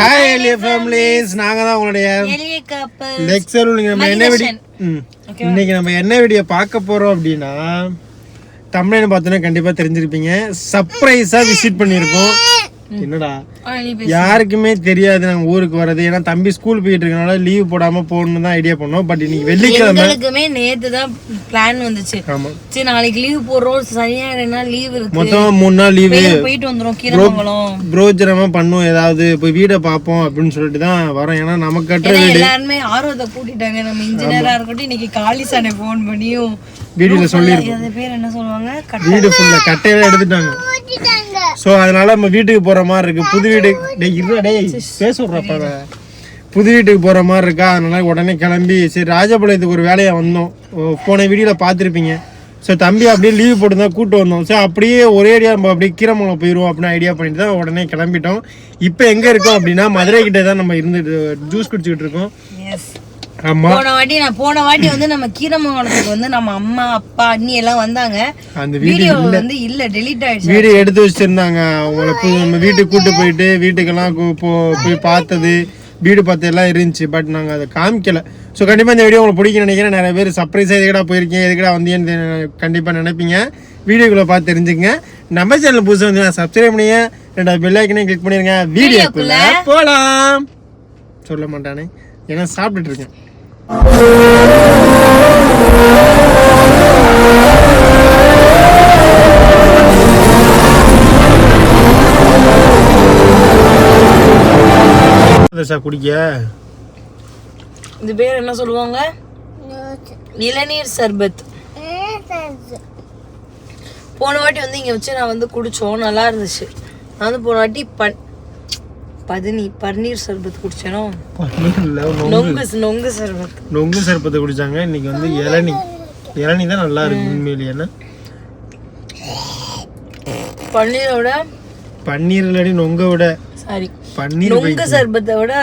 Hi எலிய families நாங்க தான் உங்களுடைய லெக்சர் நீங்க நம்ம என்ன வீடியோ. இன்னைக்கு நம்ம என்ன வீடியோ பார்க்க போறோம் அப்படின்னா தமிழ்னு பார்த்தோன்னா கண்டிப்பா தெரிஞ்சிருப்பீங்க. சர்ப்ரைஸா விசிட் பண்ணியிருக்கோம். என்னடா? யாருக்குமே தெரியாது நாங்க ஊருக்கு வர்றது. ஏன்னா தம்பி ஸ்கூல் போயிட்டு இருக்கனால லீவ் போடாம போகணும்னு தான் ஐடியா பண்ணோம். பட் இன்னைக்கு வெள்ளிக்கிழமை நேத்து தான் பிளான் வந்துச்சு. ஆமா. சரி நாளைக்கு லீவ் போடுறோம். சரியா ரெண்டு லீவ் இருக்கு. மொத்தம் மூணு நாள் லீவு போயிட்டு வந்துரும் கீரமங்கலம். புரோஜனமா பண்ணும் ஏதாவது போய் வீடை பார்ப்போம் அப்படின்னு சொல்லிட்டு தான் வரோம். ஏன்னா நமக்கு கட்டுற ஏன்னா எல்லாருமே ஆர்வத்தை கூட்டிட்டாங்க. நம்ம இன்ஜினியரா இருக்கட்டும் இன்னைக்கு காளி சாணை போன் பண்ணியும் வீடியோல சொல்லி அது பேர் என்ன சொல்லுவாங்க? வீடு ஃபுல்லா கட்டையில எடுத்துட்டாங்க. சோ அதனால நம்ம வீட்டுக்கு போற மாதிரி இருக்கு. புது வீடு டேய் இருடா டேய் பேச புது வீட்டுக்கு போற மாதிரி இருக்கா? அதனால உடனே கிளம்பி சரி ராஜபாளையத்துக்கு ஒரு வேலையா வந்தோம். ஓ, போன வீடியோல பார்த்துருப்பீங்க. ஸோ தம்பி அப்படியே லீவ் போட்டு தான் கூட்டு வந்தோம். ஸோ அப்படியே ஒரே ஐடியா நம்ம அப்படியே கீரமலம் போயிடுவோம் அப்படின்னு ஐடியா பண்ணிட்டு தான் உடனே கிளம்பிட்டோம். இப்போ எங்க இருக்கோம் அப்படின்னா மதுரை கிட்ட தான் நம்ம இருந்துட்டு ஜூஸ் குடிச்சிட்டு இருக்கோம். போன வாட்டி நான் போன வாட்டி வந்து நம்ம கீரமங்கலத்துக்கு வந்து நம்ம அம்மா அப்பா அண்ணி எல்லாம் வந்தாங்க. அந்த வீடு வீடியோ வந்து இல்ல டெலீட் ஆயிடுச்சு. வீடு எடுத்து வச்சிருந்தாங்க. அவங்கள நம்ம வீட்டுக்கு கூட்டு போயிட்டு வீட்டுக்கெல்லாம் போய் பார்த்தது. வீடு பார்த்து எல்லாம் இருந்துச்சு. பட் நாங்கள் அதை காமிக்கல. ஸோ கண்டிப்பாக இந்த வீடியோ உங்களுக்கு பிடிக்கும் நினைக்கிறேன். நிறைய பேர் சர்ப்ரைஸாக எதுக்கடா போயிருக்கீங்க? எதுக்கடா வந்தீங்கன்னு கண்டிப்பாக நினைப்பீங்க. வீடியோக்குள்ள பார்த்து தெரிஞ்சுங்க. நம்ம சேனல் புதுசாக வந்து சப்ஸ்கிரைப் பண்ணிங்க. ரெண்டாவது பெல் ஐக்கனையும் கிளிக் பண்ணிருங்க. வீடியோக்குள்ள போகலாம் சொல்ல மாட்டானே. ஏன்னா சாப்பிட்டுட்டு இருக்கேன். சார் குடிக்க? இது பேர் என்ன சொல்லுவாங்க? இளநீர் சர்பத். போன வாட்டி வந்து இங்க வச்சு நான் வந்து குடிச்சோம். நல்லா இருந்துச்சு. நான் வந்து போன வாட்டி பன் பதினி பன்னீர் சர்பத் குடிச்சேனோ? நொங்கு. நொங்கு சர்பத். நொங்கு சர்பத்தை குடிச்சாங்க. இன்னைக்கு வந்து இளநி. இளநி தான் நல்லா இருக்கு உண்மையிலேயே. என்ன? பன்னீரோட பன்னீர் இல்லாடி நொங்க விட சாரி. பன்னீர் நொங்கு சர்பத்தை விட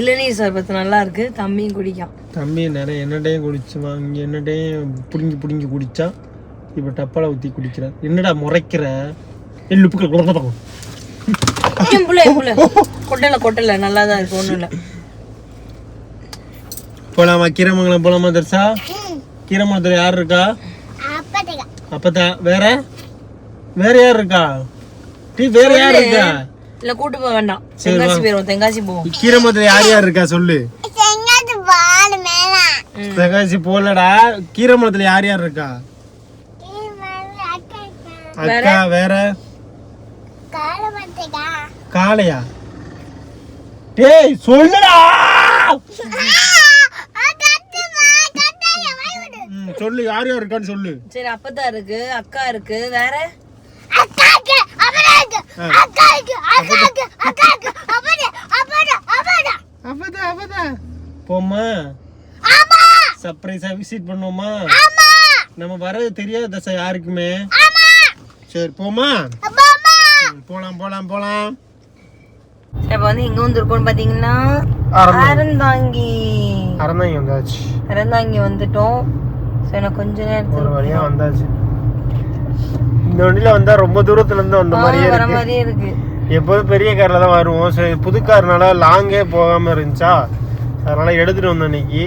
இளநீர் சர்பத் நல்லா இருக்கு. தம்பியும் குடிக்கான். தம்பி நிறைய என்னடையும் குடிச்சுமா இங்க என்னடையும் புடுங்கி புடுங்கி குடிச்சா இப்ப டப்பால ஊத்தி குடிக்கிறார். என்னடா முறைக்கிற? எள்ளு உப்புக்கள் குழந்தை என் புள்ள என் புள்ள? கொட்டல கொட்டல. நல்லா தான் இருக்கு ஒண்ணும் இல்ல. போலாமா? கீரமங்கலம் போலாமா தர்சா கீரமங்கலத்துல யார் இருக்கா? அப்பதா வேற? வேற யார் இருக்கா? டீ வேற யார் இருக்கா? இல்ல கூட்டு போக வேண்டாம். தென்காசி போயிருவோம் தென்காசி போவோம். கீரமங்கலத்துல யார் யார் இருக்கா? சொல்லு. தெகாசி போலடா கீரமங்கலத்துல யார் யார் இருக்கா? அக்கா வேற? காளையா? டேய் சொல்லுடா! ம், சொல்லு யார் யார் இருக்கான்னு சொல்லு. சரி அப்பதான் இருக்கு. அக்கா இருக்கு. வேற? அப்பதா அப்பதா போமா சர்ப்ரைஸா விசிட் பண்ணுவோமா நம்ம வர்றது தெரியாது தசை யாருக்குமே. சரி போமா போலாம் போலாம் போலாம். இப்ப வந்து எங்க வந்து இருக்கோம்னு பாத்தீங்கன்னா அறந்தாங்கி. அறந்தாங்கி. வந்தாச்சு. அறந்தாங்கி வந்துட்டோம். சோ எனக்கு கொஞ்ச ஒரு நேரத்துல வழியா வந்தாச்சு. இந்த வண்டியில வந்தா ரொம்ப தூரத்துல இருந்து வந்த மாதிரியே வர மாதிரியே இருக்கு. எப்போதும் பெரிய கார்ல தான் வருவோம். சரி புது கார்னால லாங்கே போகாம இருந்துச்சா? அதனால எடுத்துட்டு வந்தோம் இன்னைக்கு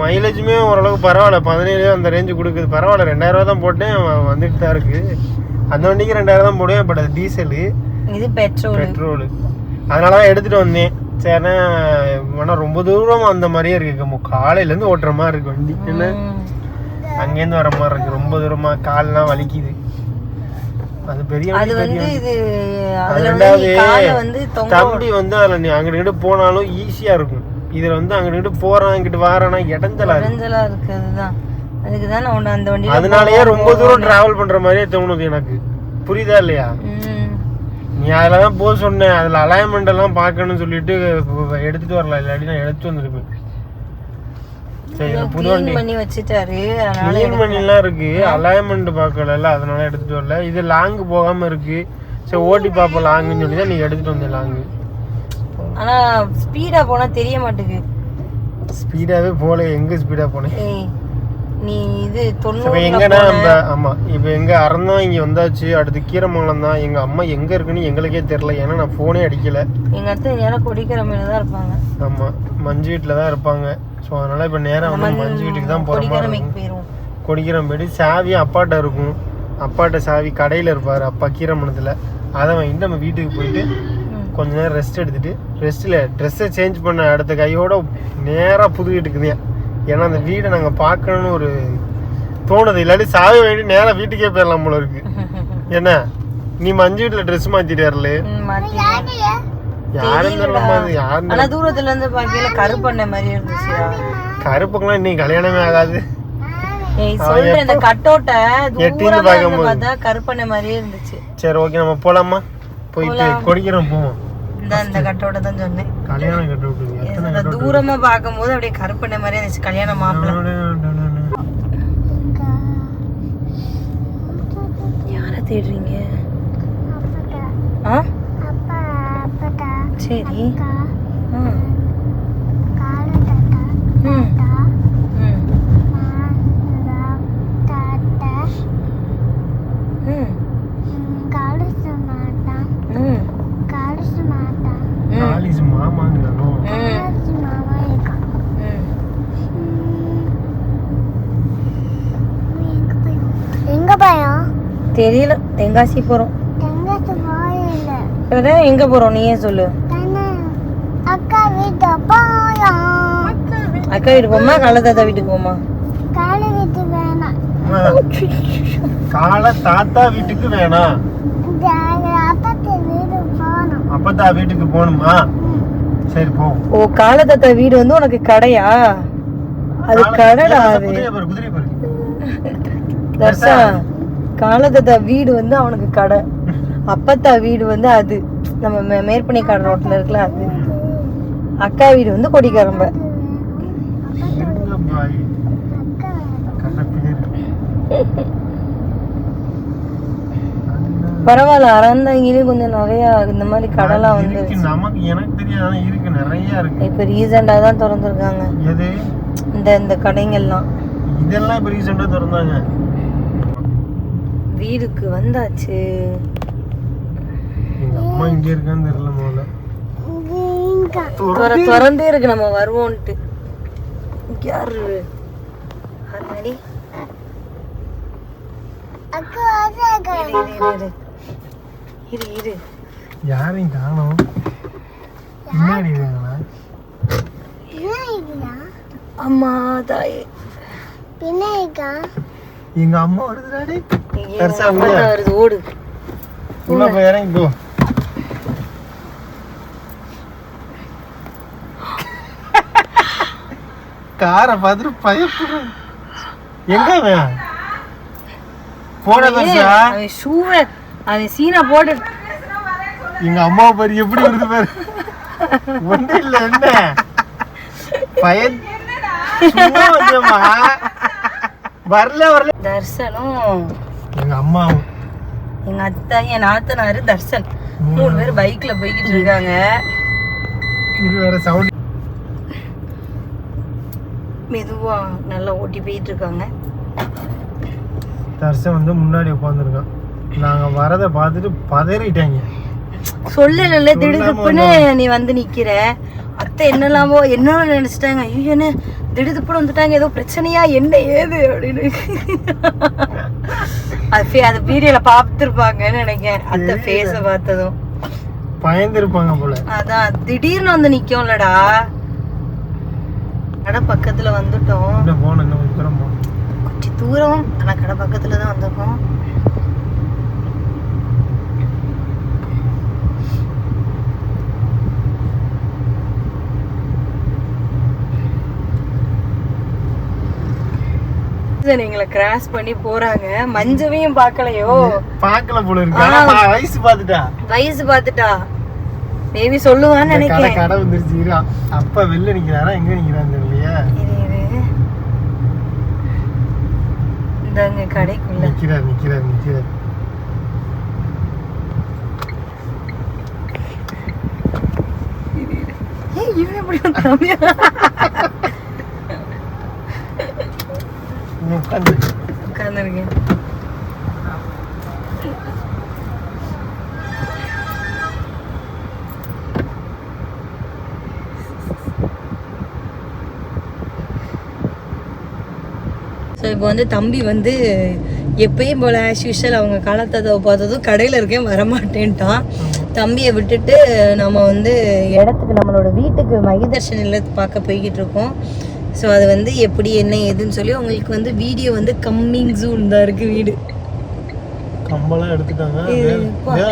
மைலேஜுமே ஓரளவுக்கு பரவாயில்ல. பதினேழு அந்த ரேஞ்சு கொடுக்குது. பரவாயில்ல. ரெண்டாயிரம் ரூபா தான் போட்டேன். வந்துட்டு தான் இருக்கு. அந்த வண்டிக்கு ரெண்டாயிரம் தான் போடுவேன். பட் அது டீசலு இது பெட்ரோல் பெட்ரோலு அதனால தான் எடுத்துட்டு வந்தேன். சரிண்ணா ஆனால் ரொம்ப தூரம் அந்த மாதிரியே இருக்கு. மு- காலையில இருந்து ஓட்டுற மாதிரி இருக்கு வண்டி. என்ன? அங்கேருந்து வர மாதிரி இருக்கு. ரொம்ப தூரமா கால்லாம் வலிக்குது. அது பெரிய அது வண்டி வந்து இது ரெண்டாவது தம்பி வந்து அதுல நீ அங்கிட்டு போனாலும் ஈஸியா இருக்கும். இதுல வந்து அங்கிட்டு போறான் இங்கிட்டு வாரானா இடஞ்சலா இருக்கு. உடஞ்சலா இருக்கு. அதுதான். அதுக்கு தான் நான் அந்த வண்டியில அதனாலயே ரொம்ப தூரம் டிராவல் பண்ற மாதிரியே தோணுது எனக்கு. புரியுதா இல்லையா. நீ அதுல தான் போக சொன்னேன். அதுல அலைன்மெண்ட் எல்லாம் பார்க்கணும்னு சொல்லிட்டு எடுத்துட்டு வரல. இல்லாட்டி நான் எடுத்து வந்திருப்பேன். சரி புது வண்டி பண்ணி வச்சுட்டாரு. கிளீன் பண்ணிலாம் இருக்கு. அலைன்மெண்ட் பார்க்கல அதனால எடுத்துட்டு வரல. இது லாங் போகாம இருக்கு. சரி ஓட்டி பார்ப்போம் லாங்குன்னு சொல்லி தான் நீ எடுத்துட்டு வந்தேன் லாங்கு ஆனா ஸ்பீடா போனா தெரிய மாட்டேங்குது ஸ்பீடாவே போல எங்க ஸ்பீடா போனேன் நீ இது இப்ப தொண்ணூறுல எங்கன்னா நம்ம ஆமா இப்ப எங்க அறந்தோம் இங்க வந்தாச்சு அடுத்து கீரமங்கலம் தான் எங்க அம்மா எங்க இருக்குன்னு எங்களுக்கே தெரியல ஏன்னா நான் போனே அடிக்கல. எங்க அத்தை நேரம் கொடிக்கிற மீன் தான் இருப்பாங்க. ஆமா மஞ்சு வீட்டுல தான் இருப்பாங்க. ஸோ அதனால இப்ப நேரா வந்து மஞ்சு வீட்டுக்கு தான் கொடிக்கிற மாதிரி போயிருவோம். கொடிக்கிறோம் போயிட்டு சாவி அப்பாட்ட இருக்கும். அப்பாட்ட சாவி கடையில இருப்பாரு அப்பா கீரமணத்துல அதை வாங்கிட்டு நம்ம வீட்டுக்கு போயிட்டு. கொஞ்ச நேரம் ரெஸ்ட் எடுத்துட்டு ரெஸ்ட்ல ட்ரெஸ்ஸை சேஞ்ச் பண்ண அடுத்த கையோட நேரா புது வீட்டுக்கு தான் ஏன்னா அந்த வீடை நாங்க பார்க்கணும்னு ஒரு தோணுது. இல்லாட்டி சாவி வாங்கிட்டு நேரா வீட்டுக்கே போயிடலாம் போல இருக்கு. என்ன? நீ மஞ்சு வீட்டுல ட்ரெஸ் மாத்திட்டு வரல. ம், மாத்திட்டேன். யாரும் தெரியலமா அது யாரும் ஆனா தூரத்துல இருந்து பாக்கையில கருப்பண்ண மாதிரி இருந்துச்சுடா கருப்புக்கெல்லாம் இன்னைக்கு கல்யாணமே ஆகாது. ஏய் சொல்றேன் இந்த கட்டோட்ட தூரமா இருந்து பார்க்கும்போது. பார்த்தா கருப்பண்ண மாதிரியே இருந்துச்சு. சரி ஓகே நம்ம போலாமா? போயிட்டு கொடிக்கிறோம் போவோம். இந்த இந்த கட்டோட தான் சொன்னேன். கல்யாணம் கட்ட விட்டுருங்க எத்தனை இந்த தூரமா பார்க்கும்போது அப்படியே கருப்பண்ண மாதிரியே இருந்துச்சு கல்யாண மாப்பிள்ள யார தேடுறீங்க? ஆ? சரி. ஆ. தெரியல. தென்காசி போறோம். அதான் எங்க போறோம்? நீயே சொல்லு. அக்கா வீட்டு அக்கா வீட்டுக்கு போமா? கள்ளதாத்தா வீட்டுக்கு போமா? காளி வீட்டு வேணாம். காலை தாத்தா வீட்டுக்கு வேணாம். அப்பத்து வீட்டுக்கு போகணுமா. சரி போ. ஓ காலதாத்தா வீடு வந்து உனக்கு கடையா? அது கடைடா அது. குதிரை பாரு குதிரை பாரு. தர்ஷா காலதாத்தா வீடு வந்து அவனுக்கு கடை. அப்பத்தா வீடு வந்து அது. நம்ம மே- மேற்பணி கடை ரோட்ல இருக்குல்ல அது. அக்கா வீடு வந்து கொடிக்கரம்ப. பரவாயில்ல அறந்தாங்கிலும் கொஞ்சம் நிறைய இந்த மாதிரி கடைலாம் வந்து நமக்கு எனக்கு தெரியாத இருக்கு நிறைய இருக்கு. இப்ப ரீசெண்டா தான் திறந்துருக்காங்க. இந்த இந்த கடைங்கெல்லாம் இதெல்லாம் இப்ப ரீசெண்டா திறந்தாங்க. வீடுக்கு வந்தாச்சு. எங்க அம்மா இங்க இருக்கான்னு தெரியல முதல்ல. திறந்தே. இருக்கு நம்ம வருவோன்ட்டு. இங்க யாரு? வாசக இரு இரு இரு இரு. இரு யாரையும் காணோம் பின்னாடி இருக்காங்களா? அம்மா தாயே. விநாயகா எங்க அம்மா வருதுடாடி பெருசா வருது ஓடு. உள்ள போய் இறங்கி போ. காரை பார்த்துட்டு பயப்படுறேன் எங்க போன அவன் ஷூவை அவன் சீனா போட்டு எங்க அம்மா பாரு எப்படி வருது பாரு. ஒண்ணு இல்ல என்ன? பயன். வரல வரல. தர்சனும். எங்க அம்மாவும் எங்க அத்தா என் நாத்தனாரு தர்சன். மூணு பேர் பைக்ல போய்கிட்டு இருக்காங்க. இது வேற சவுண்ட். மெதுவா நல்லா ஓட்டி போயிட்டு இருக்காங்க. தர்ஷன் வந்து முன்னாடி உட்காந்துருக்கான் நாங்க வரதை பார்த்துட்டு பதறிட்டாங்க. சொல்லல திடுதுப்புன்னு நீ வந்து நிக்கிற. அத்தை என்னலாமோ என்ன நினைச்சிட்டாங்க. ஐயோ திடுதுப்புன்னு வந்துட்டாங்க. ஏதோ பிரச்சனையா? என்ன ஏது? அப்படின்னு. அது அது வீடியோல பார்த்துருப்பாங்கன்னு நினைக்கிறேன். அத்தை ஃபேஸ பார்த்ததும். பயந்துருப்பாங்க போல. அதான் திடீர்னு வந்து நிக்கும்லடா. கடை பக்கத்துல வந்துட்டோம். போன கொஞ்சம் தூரம் ஆனா கடை பக்கத்துல தான் வந்திருக்கோம். எங்களை கிராஸ் பண்ணி போறாங்க. மஞ்சவையும் பார்க்கலையோ? பார்க்கல போல இருக்கு. வயசு பார்த்துட்டா? வயசு பார்த்துட்டா? மேபி சொல்லுவான்னு நினைக்கிறேன். கடை வந்துருச்சு. அப்பா வெளில நிக்கிறாரா? எங்க இரு, இரு. இந்தாங்க கடைக்குள்ள. நிக்கிறார் நிக்கிறார் நிக்கிறார். இவன் எப்படி? உட்காந்து உட்காந்துருக்கேன் ஸோ இப்போ வந்து தம்பி வந்து எப்பயும் போல ஆஸ் யூஷுவல் அவங்க காலத்தை பார்த்ததும் கடையில் இருக்கேன் வரமாட்டேன்ட்டான். தம்பியை விட்டுட்டு நம்ம வந்து இடத்துக்கு நம்மளோட வீட்டுக்கு மகிதர்ஷன் இல்லத்து பார்க்க போய்கிட்டு இருக்கோம். ஸோ அது வந்து எப்படி என்ன ஏதுன்னு சொல்லி உங்களுக்கு வந்து வீடியோ வந்து கம்மிங் ஜூன் தான் இருக்கு வீடு. கம்பெல்லாம் எடுத்துட்டாங்க.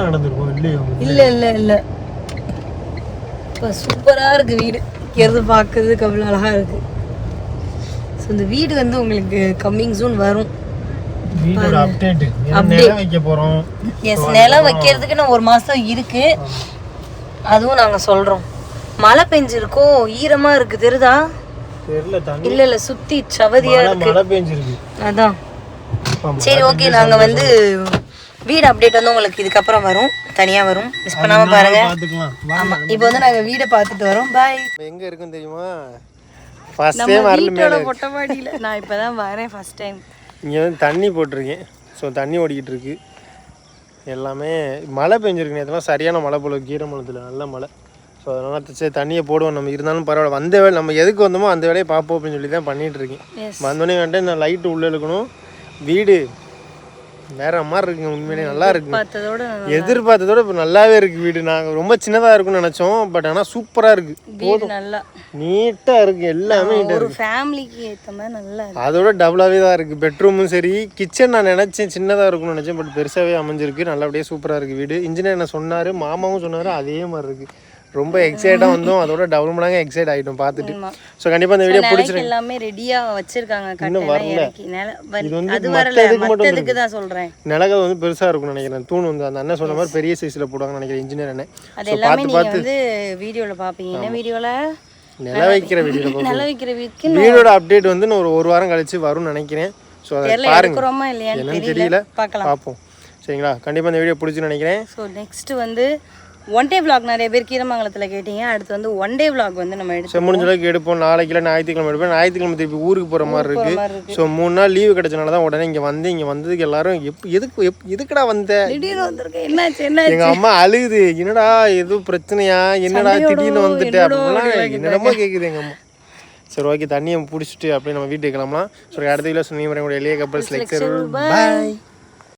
நடந்திருக்கும் இல்லையோ? இல்லை இல்லை இல்லை. இப்போ சூப்பராக இருக்கு வீடு. இருந்து பார்க்கறதுக்கு அவ்வளோ அழகாக இருக்கு. ஸோ இந்த வீடு வந்து உங்களுக்கு கம்மிங் ஜூன் வரும். எஸ் நிலம் வைக்கிறதுக்கு நான் ஒரு மாதம் இருக்கு. அதுவும் நாங்கள் சொல்கிறோம் மழை பெஞ்சிருக்கோம். ஈரமாக இருக்கு தெரியுதா? இல்லை இல்லை சுற்றி சவதியாக மழை இருக்கு. மழை பெஞ்சிருக்கு. அதான். சரி ஓகே நாங்கள் வந்து வீடு அப்டேட் வந்து உங்களுக்கு இதுக்கப்புறம் வரும். தனியாக வரும். மிஸ் பண்ணாமல் பாருங்க. பாத்துக்கலாம். ஆமாம் இப்போ வந்து நாங்கள் வீடை பார்த்துட்டு வரோம். பாய் எங்க இருக்குன்னு தெரியுமா? ஃபர்ஸ்ட் டைம் வரல வீட்டோட மொட்டை மாடியில். நான் இப்போ தான் வரேன் ஃபர்ஸ்ட் டைம் இங்கே வந்து தண்ணி போட்டிருக்கேன். ஸோ தண்ணி ஓடிக்கிட்டு இருக்கு. எல்லாமே மழை பெஞ்சிருக்கு. நேற்றுலாம் சரியான மழை போல கீரமலத்தில் நல்ல மழை. ஸோ அதனால் சரி தண்ணியை போடுவோம். நம்ம இருந்தாலும் பரவாயில்ல. வந்த வேலை நம்ம எதுக்கு வந்தோமோ அந்த வேலையை பார்ப்போம் அப்படின்னு சொல்லி தான் எஸ் வந்தோடனே வந்துட்டு நான் லைட்டு உள்ளே இழுக்கணும். வீடு வேற மாதிரி இருக்குங்க உண்மையிலே நல்லா பார்த்ததோட எதிர்பார்த்ததோட இப்போ நல்லாவே இருக்கு வீடு. நாங்கள் ரொம்ப சின்னதாக இருக்கும்னு நினச்சோம். பட் ஆனால் சூப்பராக இருக்கு. வீடு நல்லா. நீட்டாக இருக்கு. எல்லாமே ஒரு ஃபேமிலிக்கு ஏற்ற மாதிரி நல்லா இருக்கு. அதோட டபுளாகவே தான் இருக்குது பெட்ரூமும் சரி. கிச்சன் நான் நினச்சேன் சின்னதாக இருக்கும்னு நினச்சேன். பட் பெருசாகவே அமைஞ்சிருக்கு. நல்லபடியாக சூப்பராக இருக்குது வீடு. இன்ஜினியர் என்ன சொன்னார்? மாமாவும் சொன்னார். அதே மாதிரி இருக்குது ரொம்ப எக்ஸைட்டாக வந்தோம். அதோட டபுள் மடங்கு எக்ஸைட் ஆகிட்டோம் பார்த்துட்டு. ஸோ கண்டிப்பாக இந்த வீடியோ நிலைக்கு எல்லாமே ரெடியா வச்சிருக்காங்க கட்டெல்லாம் இறக்கி நில வ- இது வந்து வரல. இதுக்கு மட்டும் தான் சொல்றேன். நிலக்கல் வந்து பெருசாக இருக்கும்னு நினைக்கிறேன். தூண் வந்து அந்த அண்ணன் சொன்ன மாதிரி பெரிய சைஸில் போடுவாங்கன்னு நினைக்கிறேன் இன்ஜினியர் அண்ணன். அது எல்லாமே நீங்க வந்து வீடியோல பாப்பீங்க என்ன வீடியோல நில வைக்கிற வீடியோவில் நில வைக்கிற வீடோட அப்டேட் வந்து இன்னும் ஒரு ஒரு வாரம் கழிச்சு வரும்னு நினைக்கிறேன். ஸோ அதை பாருங்க. என்னன்னு தெரியல. பார்ப்போம். சரிங்களா? கண்டிப்பாக இந்த வீடியோ பிடிச்சுன்னு நினைக்கிறேன். ஸோ நெக்ஸ்ட் வந்து ஒன் டே vlog நிறைய பேர் கீரமங்கலத்துல கேட்டீங்க. அடுத்து வந்து ஒன் டே vlog வந்து நம்ம எடுத்து முடிஞ்ச அளவுக்கு எடுப்போம். நாளைக்கு இல்லை ஞாயிற்றுக்கிழமை எடுப்போம். ஞாயிற்றுக்கிழமை திருப்பி ஊருக்கு போகிற மாதிரி இருக்கு. ஸோ மூணு நாள் லீவு கிடைச்சனால தான் உடனே இங்கே வந்து இங்கே வந்ததுக்கு எல்லாரும் எப் எதுக்கு எப் எதுக்குடா வந்த? திடீர்னு என்னாச்சு என்ன எங்க அம்மா அழுகுது. என்னடா எதுவும் பிரச்சனையா? என்னடா திடீர்னு வந்துட்டு அப்படிலாம் என்னென்னமோ கேட்குது எங்க அம்மா. சரி ஓகே தண்ணியை பிடிச்சிட்டு அப்படியே நம்ம வீட்டுக்கு கிளம்பலாம். சரி அடுத்த வீடியோ சொன்னீங்க எளிய கப்பல்ஸ் லெக்சர் பாய்